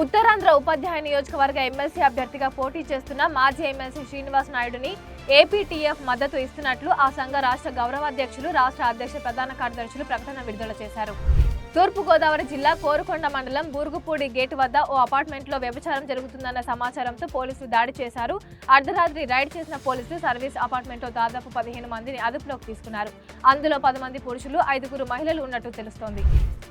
ఉత్తరాంధ్ర ఉపాధ్యాయ నియోజకవర్గ ఎమ్మెల్సీ అభ్యర్థిగా పోటీ చేస్తున్న మాజీ ఎమ్మెల్సీ శ్రీనివాస్ నాయుడుని ఏపీటీఎఫ్ మద్దతు ఇస్తున్నట్లు ఆ సంఘ రాష్ట్ర గౌరవాధ్యక్షులు రాష్ట్ర అధ్యక్ష ప్రధాన కార్యదర్శులు ప్రకటన విడుదల చేశారు. తూర్పుగోదావరి జిల్లా కోరుకొండ మండలం బూరుగుపూడి గేట్ వద్ద ఓ అపార్ట్మెంట్లో వ్యభచారం వ్యభిచారం జరుగుతుందన్న సమాచారంతో పోలీసులు దాడి చేశారు. అర్ధరాత్రి రైడ్ చేసిన పోలీసులు సర్వీస్ అపార్ట్మెంట్లో దాదాపు పదిహేను మందిని అదుపులోకి తీసుకున్నారు. అందులో పది మంది పురుషులు ఐదుగురు మహిళలు ఉన్నట్టు తెలుస్తోంది.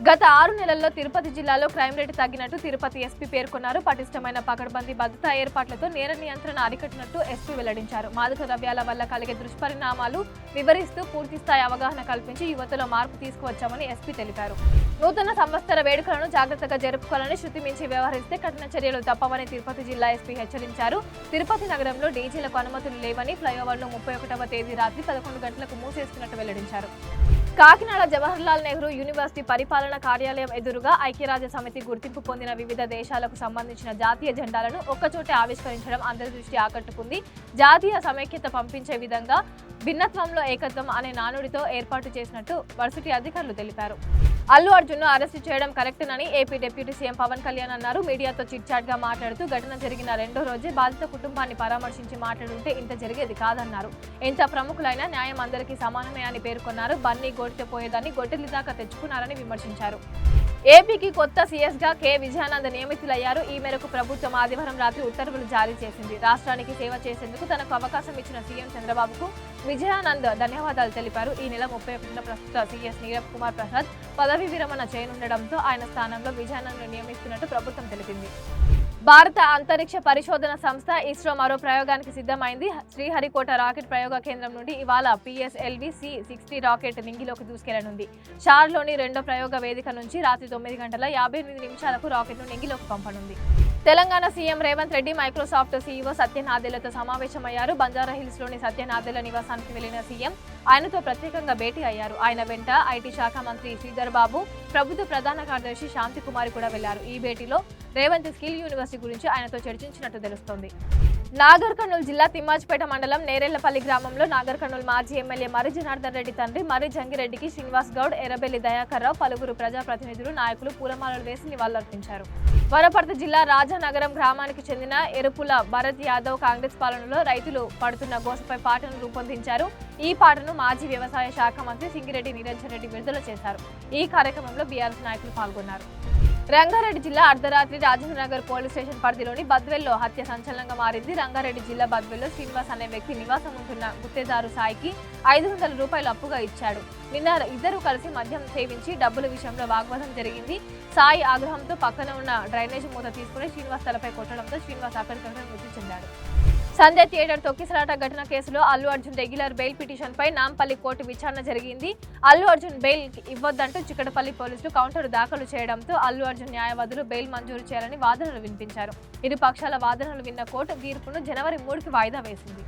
గత ఆరు నెలల్లో తిరుపతి జిల్లాలో క్రైమ్ రేటు తగ్గినట్టు తిరుపతి ఎస్పీ పేర్కొన్నారు. పటిష్టమైన పకడ్బందీ భద్రతా ఏర్పాట్లతో నేర నియంత్రణ అరికట్టినట్టు ఎస్పీ వెల్లడించారు. మాదక ద్రవ్యాల వల్ల కలిగే దుష్పరిణామాలు వివరిస్తూ పూర్తిస్థాయి అవగాహన కల్పించి యువతలో మార్పు తీసుకువచ్చామని ఎస్పీ తెలిపారు. నూతన సంవత్సర వేడుకలను జాగ్రత్తగా జరుపుకోవాలని శృతి మించి వ్యవహరిస్తే కఠిన చర్యలు తప్పవని తిరుపతి జిల్లా ఎస్పీ హెచ్చరించారు. తిరుపతి నగరంలో డీజీలకు అనుమతులు లేవని ఫ్లైఓవర్ను ముప్పై ఒకటవ తేదీ రాత్రి పదకొండు గంటలకు మూసేస్తున్నట్టు వెల్లడించారు. కాకినాడ జవహర్లాల్ నెహ్రూ యూనివర్సిటీ పరిపాలన కార్యాలయం ఎదురుగా ఐక్యరాజ్య సమితి గుర్తింపు పొందిన వివిధ దేశాలకు సంబంధించిన జాతీయ జెండాలను ఒక్కచోటే ఆవిష్కరించడం అందరి దృష్టి ఆకట్టుకుంది. జాతీయ సమైక్యత పంపించే విధంగా భిన్నత్వంలో ఏకత్వం అనే నానుడితో ఏర్పాటు చేసినట్టు వర్సిటీ అధికారులు తెలిపారు. అల్లు అర్జున్ను అరెస్టు చేయడం కరెక్టేనని AP deputy CM Pawan Kalyan అన్నారు. మీడియాతో చిట్చాట్గా మాట్లాడుతూ ఘటన జరిగిన రెండో రోజే బాధిత కుటుంబాన్ని పరామర్శించి మాట్లాడుంటే ఇంత జరిగేది కాదన్నారు. ఎంత ప్రముఖులైనా న్యాయం అందరికీ సమానమే అని పేర్కొన్నారు. బన్నీ గోటితో పోయేదాన్ని గొడ్డలి దాకా తెచ్చుకున్నారని విమర్శించారు. ఏపీకి కొత్త సీఎస్గా కె. విజయానంద నియమితులయ్యారు. ఈ మేరకు ప్రభుత్వం ఆదివారం రాత్రి ఉత్తర్వులు జారీ చేసింది. రాష్ట్రానికి సేవ చేసేందుకు తనకు అవకాశం ఇచ్చిన సీఎం చంద్రబాబుకు విజయానంద్ ధన్యవాదాలు తెలిపారు. ఈ నెల ముప్పై ఒకటిన ప్రస్తుత సీఎస్ నీరబ్ కుమార్ ప్రసాద్ పదవి విరమణ చేయనుండడంతో ఆయన స్థానంలో విజయానంద్ నియమిస్తున్నట్టు ప్రభుత్వం తెలిపింది. భారత అంతరిక్ష పరిశోధన సంస్థ ఇస్రో మరో ప్రయోగానికి సిద్ధమైంది. శ్రీహరికోట రాకెట్ ప్రయోగ కేంద్రం నుండి ఇవాళ పిఎస్ఎల్వి సి సిక్స్టీ రాకెట్ నింగిలోకి దూసుకెళ్ళనుంది. షార్లోని రెండో ప్రయోగ వేదిక నుంచి రాత్రి తొమ్మిది గంటల యాభై ఎనిమిది నిమిషాలకు రాకెట్ను నింగిలోకి పంపనుంది. Telangana CM Revanth Reddy Microsoft CEO సత్యనాదెలతో సమావేశమయ్యారు. బంజారాహిల్స్లోని సత్యనాదెల నివాసానికి వెళ్ళిన సీఎం ఆయనతో ప్రత్యేకంగా భేటీ అయ్యారు. ఆయన వెంట ఐటీ శాఖ మంత్రి శ్రీధర్ బాబు ప్రభుత్వ ప్రధాన కార్యదర్శి శాంతి కుమారి కూడా వెళ్ళారు. ఈ భేటీలో రేవంత్ స్కిల్ యూనివర్సిటీ గురించి ఆయనతో చర్చించినట్టు తెలుస్తోంది. నాగర్ కర్నూలు జిల్లా తిమ్మాజ్పేట మండలం నేరెళ్ళపల్లి గ్రామంలో నాగర్ కర్నూలు మాజీ ఎమ్మెల్యే మర్రి జనార్దన్ రెడ్డి తండ్రి మర్రి జంగిరెడ్డికి శ్రీనివాస్ గౌడ్ ఎర్రబెల్లి దయాకర్ రావు పలువురు ప్రజాప్రతినిధులు నాయకులు పూలమాలలు వేసి నివాళులర్పించారు. వరపర్త జిల్లా రాజానగరం గ్రామానికి చెందిన ఎరుపుల భరత్ యాదవ్ కాంగ్రెస్ పాలనలో రైతులు పడుతున్న గోసపై పాటను రూపొందించారు. ఈ పాటను మాజీ వ్యవసాయ శాఖ మంత్రి సింగిరెడ్డి నిరంజన్ రెడ్డి విడుదల చేశారు. ఈ కార్యక్రమంలో బీఆర్ఎస్ నాయకులు పాల్గొన్నారు. రంగారెడ్డి జిల్లా అర్ధరాత్రి రాజేంద్రనగర్ పోలీస్ స్టేషన్ పరిధిలోని బద్వెల్లో హత్య సంచలనంగా మారింది. రంగారెడ్డి జిల్లా బద్వెల్లో శ్రీనివాస్ అనే వ్యక్తి నివాసం ఉంటున్న గుత్తేదారు సాయికి ఐదు వందల రూపాయలు అప్పుగా ఇచ్చాడు. నిన్న ఇద్దరు కలిసి మద్యం సేవించి డబ్బుల విషయంలో వాగ్వాదం జరిగింది. సాయి ఆగ్రహంతో పక్కన ఉన్న డ్రైనేజ్ మూత తీసుకుని శ్రీనివాస్ తలపై కొట్టడంతో శ్రీనివాస్ అక్కడికక్కడ మృతి చెందాడు. సంజయ్ థియేటర్ తొక్కిసలాట ఘటన కేసులో Allu Arjun regular bail petition పై నాంపల్లి కోర్టు విచారణ జరిగింది. అల్లు అర్జున్ బెయిల్ ఇవ్వొద్దంటూ చిక్కడపల్లి పోలీసులు కౌంటర్ దాఖలు చేయడంతో అల్లు అర్జున్ న్యాయవాదులు బెయిల్ మంజూరు చేయాలని వాదనలు వినిపించారు. ఇరు పక్షాల వాదనలు విన్న కోర్టు తీర్పును జనవరి మూడుకి వాయిదా వేసింది.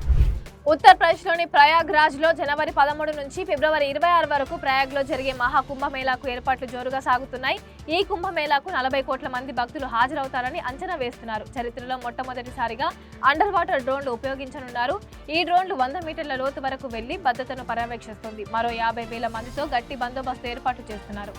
ఉత్తరప్రదేశ్లోని ప్రయాగ్రాజ్లో జనవరి పదమూడు నుంచి ఫిబ్రవరి ఇరవై ఆరు వరకు ప్రయాగ్లో జరిగే మహా కుంభమేళాకు ఏర్పాట్లు జోరుగా సాగుతున్నాయి. ఈ కుంభమేళాకు నలభై కోట్ల మంది భక్తులు హాజరవుతారని అంచనా వేస్తున్నారు. చరిత్రలో మొట్టమొదటిసారిగా అండర్ వాటర్ డ్రోన్లు ఉపయోగించనున్నారు. ఈ డ్రోన్లు వంద మీటర్ల లోతు వరకు వెళ్ళి భద్రతను పర్యవేక్షిస్తుంది. మరో యాభై వేల మందితో గట్టి బందోబస్తు ఏర్పాటు చేస్తున్నారు.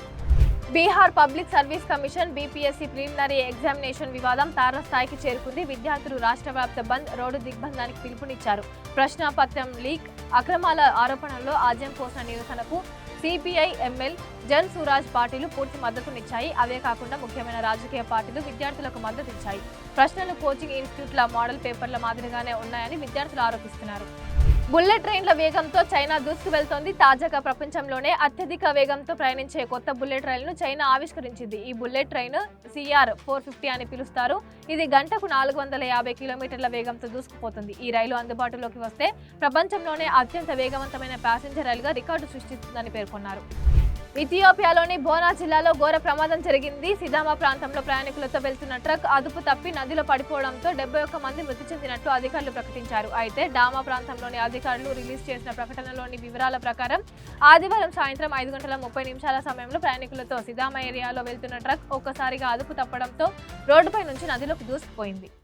Bihar public service commission BPSC preliminary examination వివాదం తారస్థాయికి చేరుకుంది. విద్యార్థులు రాష్ట్ర వ్యాప్త బంద్ రోడ్డు దిగ్బంధానికి పిలుపునిచ్చారు. ప్రశ్నాపత్రం లీక్ అక్రమాల ఆరోపణల్లో ఆజ్యం పోసిన నిరసనకు సిపిఐ ఎంఎల్ జన్ సురాజ్ పార్టీలు పూర్తి మద్దతునిచ్చాయి. అవే కాకుండా ముఖ్యమైన రాజకీయ పార్టీలు విద్యార్థులకు మద్దతిచ్చాయి. ప్రశ్నలు కోచింగ్ ఇన్స్టిట్యూట్ల మోడల్ పేపర్ల మాదిరిగానే ఉన్నాయని విద్యార్థులు ఆరోపిస్తున్నారు. బుల్లెట్ ట్రైన్ల వేగంతో చైనా దూసుకు వెళ్తోంది. తాజాగా ప్రపంచంలోనే అత్యధిక వేగంతో ప్రయాణించే కొత్త బుల్లెట్ రైలును చైనా ఆవిష్కరించింది. ఈ bullet train CR four fifty అని పిలుస్తారు. ఇది గంటకు నాలుగు వందల యాభై కిలోమీటర్ల వేగంతో దూసుకుపోతుంది. ఈ రైలు అందుబాటులోకి వస్తే ప్రపంచంలోనే అత్యంత వేగవంతమైన ప్యాసింజర్ రైలుగా రికార్డు సృష్టిస్తుందని పేర్కొన్నారు. ఇథియోపియాలోని బోనా జిల్లాలో ఘోర ప్రమాదం జరిగింది. సిదామా ప్రాంతంలో ప్రయాణికులతో వెళ్తున్న ట్రక్ అదుపు తప్పి నదిలో పడిపోవడంతో డెబ్బై ఒక్క మంది మృతి చెందినట్లు అధికారులు ప్రకటించారు. అయితే డామా ప్రాంతంలోని అధికారులు రిలీజ్ చేసిన ప్రకటనలోని వివరాల ప్రకారం ఆదివారం సాయంత్రం ఐదు గంటల ముప్పై నిమిషాల సమయంలో ప్రయాణికులతో సిదామా ఏరియాలో వెళ్తున్న ట్రక్ ఒక్కసారిగా అదుపు తప్పడంతో రోడ్డుపై నుంచి నదిలోకి దూసుకుపోయింది.